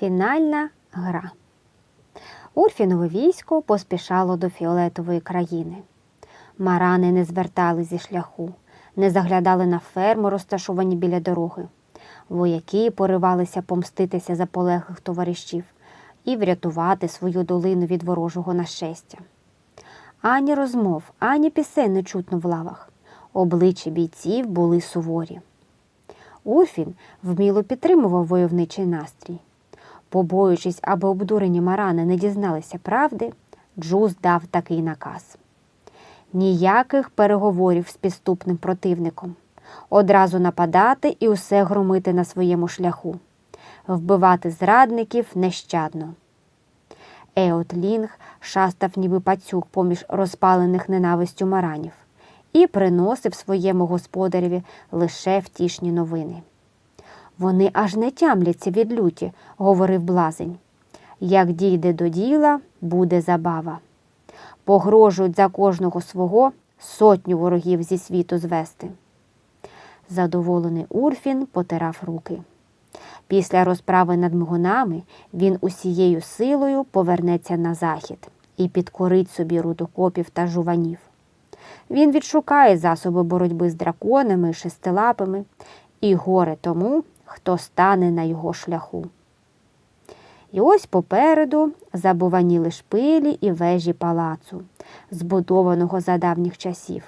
Фінальна гра. Урфінове військо поспішало до фіолетової країни. Марани не звертали зі шляху, не заглядали на ферми, розташовані біля дороги. Вояки поривалися помститися за полеглих товаришів і врятувати свою долину від ворожого нашестя. Ані розмов, ані пісень не чутно в лавах. Обличчя бійців були суворі. Урфін вміло підтримував войовничий настрій. Побоюючись, аби обдурені марани не дізналися правди, Джуз дав такий наказ. Ніяких переговорів з підступним противником. Одразу нападати і усе громити на своєму шляху, вбивати зрадників нещадно. Еотлінг шастав ніби пацюк поміж розпалених ненавистю маранів і приносив своєму господареві лише втішні новини. Вони аж не тямляться від люті, говорив блазень. Як дійде до діла, буде забава. Погрожують за кожного свого сотню ворогів зі світу звести. Задоволений Урфін потирав руки. Після розправи над мгунами він усією силою повернеться на захід і підкорить собі рудокопів та жуванів. Він відшукає засоби боротьби з драконами шестилапами, і горе тому, хто стане на його шляху. І ось попереду забуваніли шпилі і вежі палацу, збудованого за давніх часів.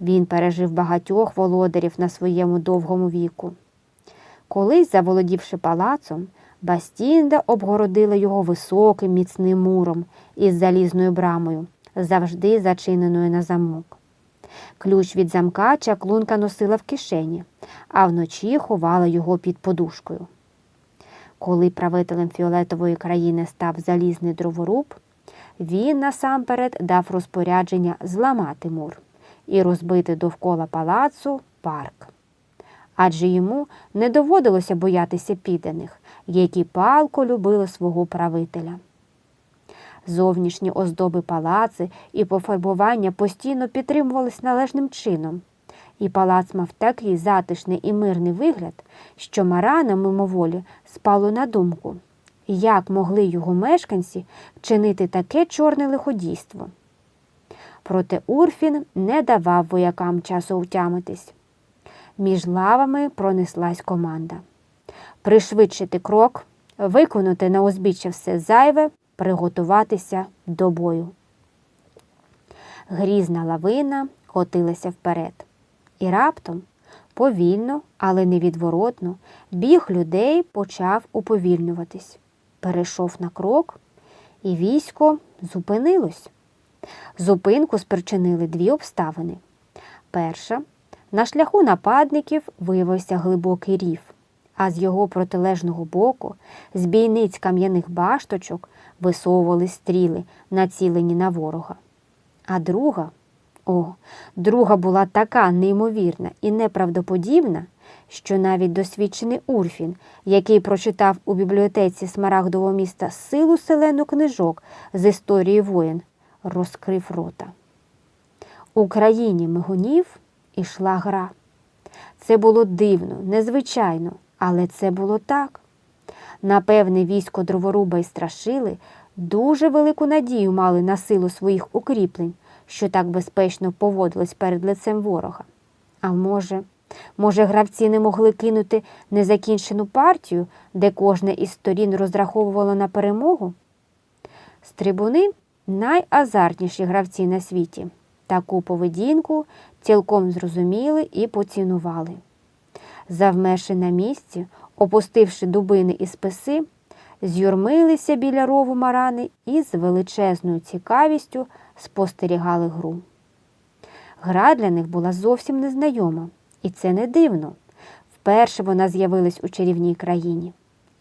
Він пережив багатьох володарів на своєму довгому віку. Колись, заволодівши палацом, Бастінда обгородила його високим міцним муром із залізною брамою, завжди зачиненою на замок. Ключ від замка чаклунка носила в кишені, а вночі ховала його під подушкою. Коли правителем фіолетової країни став залізний дроворуб, він насамперед дав розпорядження зламати мур і розбити довкола палацу парк. Адже йому не доводилося боятися підданих, які палко любили свого правителя. Зовнішні оздоби палаци і пофарбування постійно підтримувались належним чином, і палац мав такий затишний і мирний вигляд, що Марана мимоволі спало на думку, як могли його мешканці вчинити таке чорне лиходійство. Проте Урфін не давав воякам часу втямитись. Між лавами пронеслась команда. Пришвидшити крок, виконати на узбіччя все зайве, приготуватися до бою. Грізна лавина котилася вперед. І раптом, повільно, але невідворотно, біг людей почав уповільнюватись. Перейшов на крок, і військо зупинилось. Зупинку спричинили дві обставини. Перша на шляху нападників виявився глибокий рів, а з його протилежного боку, з бійниць кам'яних башточок, висовували стріли, націлені на ворога. А друга, о, друга була така неймовірна і неправдоподібна, що навіть досвідчений Урфін, який прочитав у бібліотеці Смарагдового міста силу селену книжок з історії воїн, розкрив рота. У країні мигунів ішла гра. Це було дивно, незвичайно, але це було так. Напевне, військо дроворуба й страшили дуже велику надію мали на силу своїх укріплень, що так безпечно поводились перед лицем ворога. А може, може, гравці не могли кинути незакінчену партію, де кожна із сторін розраховувала на перемогу? Стрибуни найазартніші гравці на світі. Таку поведінку цілком зрозуміли і поцінували. Завмерши на місці, опустивши дубини і списи, з'юрмилися біля рову марани і з величезною цікавістю спостерігали гру. Гра для них була зовсім незнайома, і це не дивно. Вперше вона з'явилась у чарівній країні.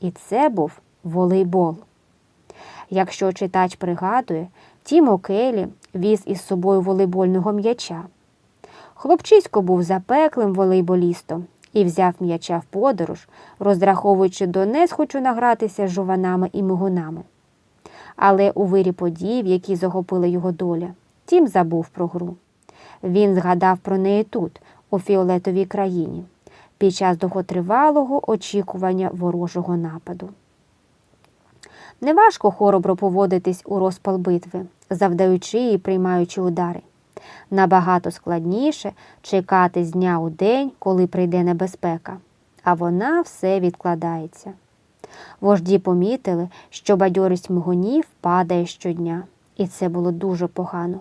І це був волейбол. Якщо читач пригадує, Тімо Келі віз із собою волейбольного м'яча. Хлопчисько був запеклим волейболістом і взяв м'яча в подорож, розраховуючи донес хочу награтися жуванами і мигунами. Але у вирі подій, які захопила його доля, тім забув про гру. Він згадав про неї тут, у фіолетовій країні, під час довготривалого очікування ворожого нападу. Неважко хоробро поводитись у розпал битви, завдаючи і приймаючи удари. Набагато складніше чекати з дня у день, коли прийде небезпека, а вона все відкладається. Вожді помітили, що бадьорість мигунів падає щодня, і це було дуже погано.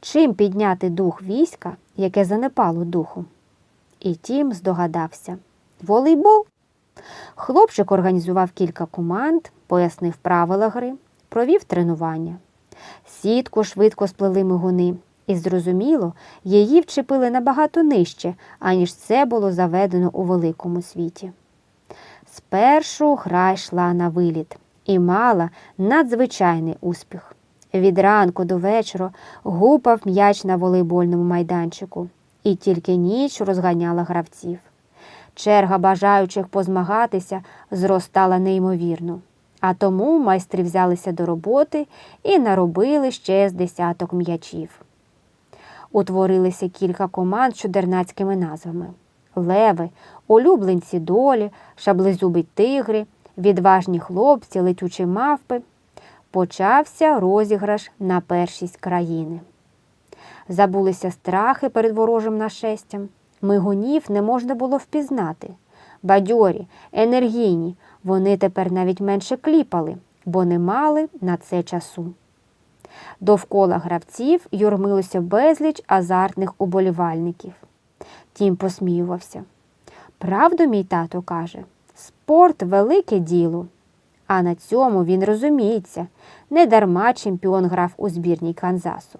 Чим підняти дух війська, яке занепало духом? І тім здогадався волейбол. Хлопчик організував кілька команд, пояснив правила гри, провів тренування. Сітку швидко сплели мигуни, і зрозуміло, її вчепили набагато нижче, аніж це було заведено у великому світі. Спершу гра йшла на виліт і мала надзвичайний успіх. Від ранку до вечора гупав м'яч на волейбольному майданчику, і тільки ніч розганяла гравців. Черга бажаючих позмагатися зростала неймовірно, а тому майстри взялися до роботи і наробили ще з десяток м'ячів. Утворилися кілька команд з чудернацькими назвами леви, улюбленці долі, шаблезубі тигри, відважні хлопці, летючі мавпи. Почався розіграш на першість країни. Забулися страхи перед ворожим нашестям. Мигунів не можна було впізнати. Бадьорі, енергійні, вони тепер навіть менше кліпали, бо не мали на це часу. Довкола гравців юрмилося безліч азартних уболівальників. Тім посміювався. Правду, мій тато каже, спорт велике діло. А на цьому він розуміється, недарма чемпіон грав у збірній Канзасу.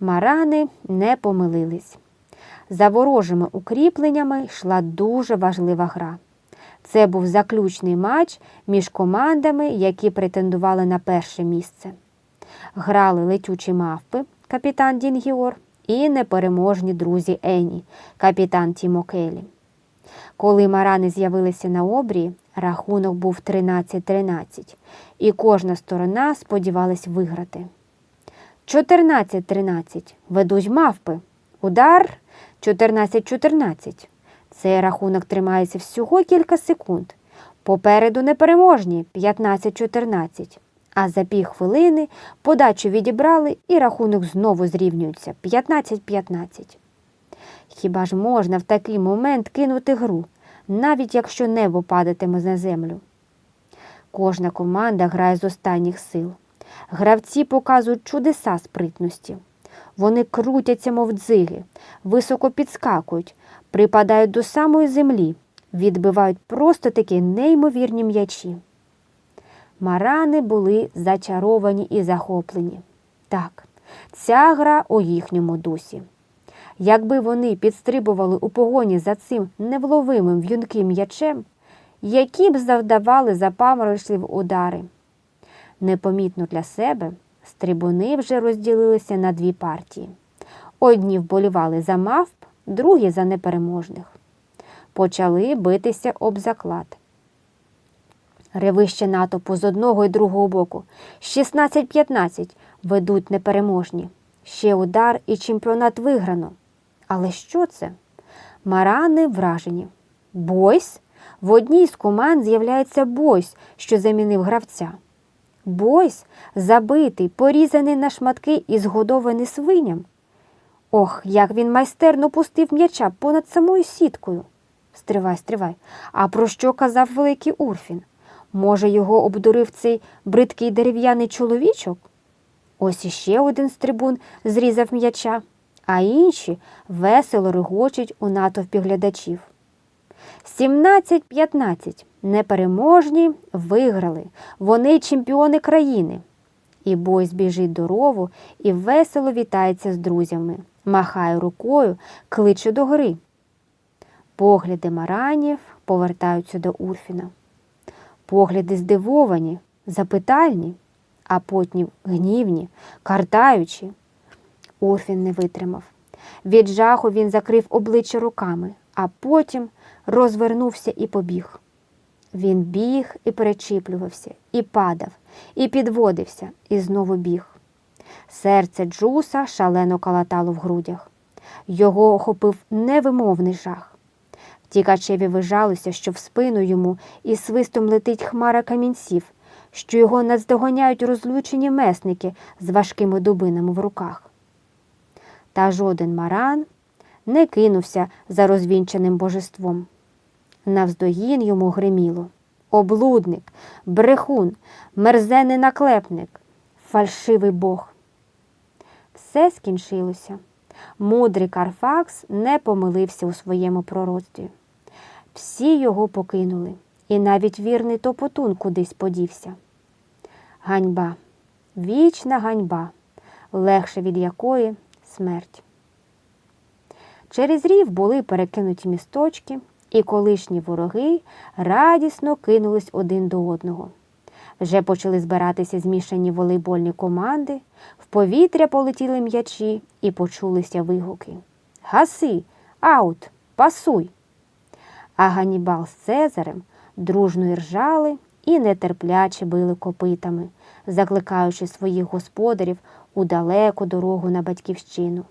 Марани не помилились. За ворожими укріпленнями йшла дуже важлива гра. Це був заключний матч між командами, які претендували на перше місце. Грали летючі мавпи, капітан Дінгіор, і непереможні друзі Ені, капітан Тімо Келі. Коли марани з'явилися на обрії, рахунок був 13-13, і кожна сторона сподівалась виграти. 14-13 ведуть мавпи. Удар 14-14. Цей рахунок тримається всього кілька секунд. Попереду непереможні 15-14. А за півхвилини подачу відібрали і рахунок знову зрівнюється 15-15. Хіба ж можна в такий момент кинути гру, навіть якщо небо падатиме на землю? Кожна команда грає з останніх сил. Гравці показують чудеса спритності. Вони крутяться, мов дзиги, високо підскакують, припадають до самої землі, відбивають просто такі неймовірні м'ячі. Марани були зачаровані і захоплені. Так, ця гра у їхньому дусі. Якби вони підстрибували у погоні за цим невловимим в'юнким м'ячем, які б завдавали запаморочливі удари. Непомітно для себе стрибуни вже розділилися на дві партії. Одні вболівали за мавп, другі за непереможних. Почали битися об заклад. Ревище натовпу з одного і другого боку. 16-15 ведуть непереможні. Ще удар і чемпіонат виграно. Але що це? Марани вражені. Бойс? В одній з команд з'являється Бойс, що замінив гравця. Бойс забитий, порізаний на шматки і згодований свиням. Ох, як він майстерно пустив м'яча понад самою сіткою. Стривай, стривай. А про що казав великий Урфін? Може, його обдурив цей бридкий дерев'яний чоловічок? Ось іще один з трибун зрізав м'яча, а інші весело регочуть у натовпі глядачів. 17-15 непереможні виграли. Вони чемпіони країни. І Бойс біжить до рову і весело вітається з друзями, махає рукою, кличе до гри. Погляди маранів повертаються до Урфіна. Погляди здивовані, запитальні, а потім гнівні, картаючі. Урфін не витримав. Від жаху він закрив обличчя руками, а потім розвернувся і побіг. Він біг і перечіплювався, і падав, і підводився, і знову біг. Серце Джуса шалено калатало в грудях. Його охопив невимовний жах. Втікачеві вижалося, що в спину йому із свистом летить хмара камінців, що його наздоганяють розлючені месники з важкими дубинами в руках. Та жоден маран не кинувся за розвінчаним божеством. Навздогін йому гриміло облудник, брехун, мерзений наклепник, фальшивий бог. Все скінчилося. Мудрий Карфакс не помилився у своєму пророцтві. Всі його покинули, і навіть вірний топотун кудись подівся. Ганьба, вічна ганьба, легше від якої смерть. Через рів були перекинуті місточки, і колишні вороги радісно кинулись один до одного. Вже почали збиратися змішані волейбольні команди, в повітря полетіли м'ячі і почулися вигуки. Гаси, аут, пасуй. А Ганібал з Цезарем дружно іржали і нетерпляче били копитами, закликаючи своїх господарів у далеку дорогу на батьківщину.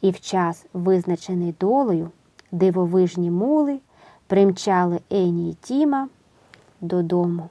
І в час, визначений долею, дивовижні мули примчали Ені й Тіма додому.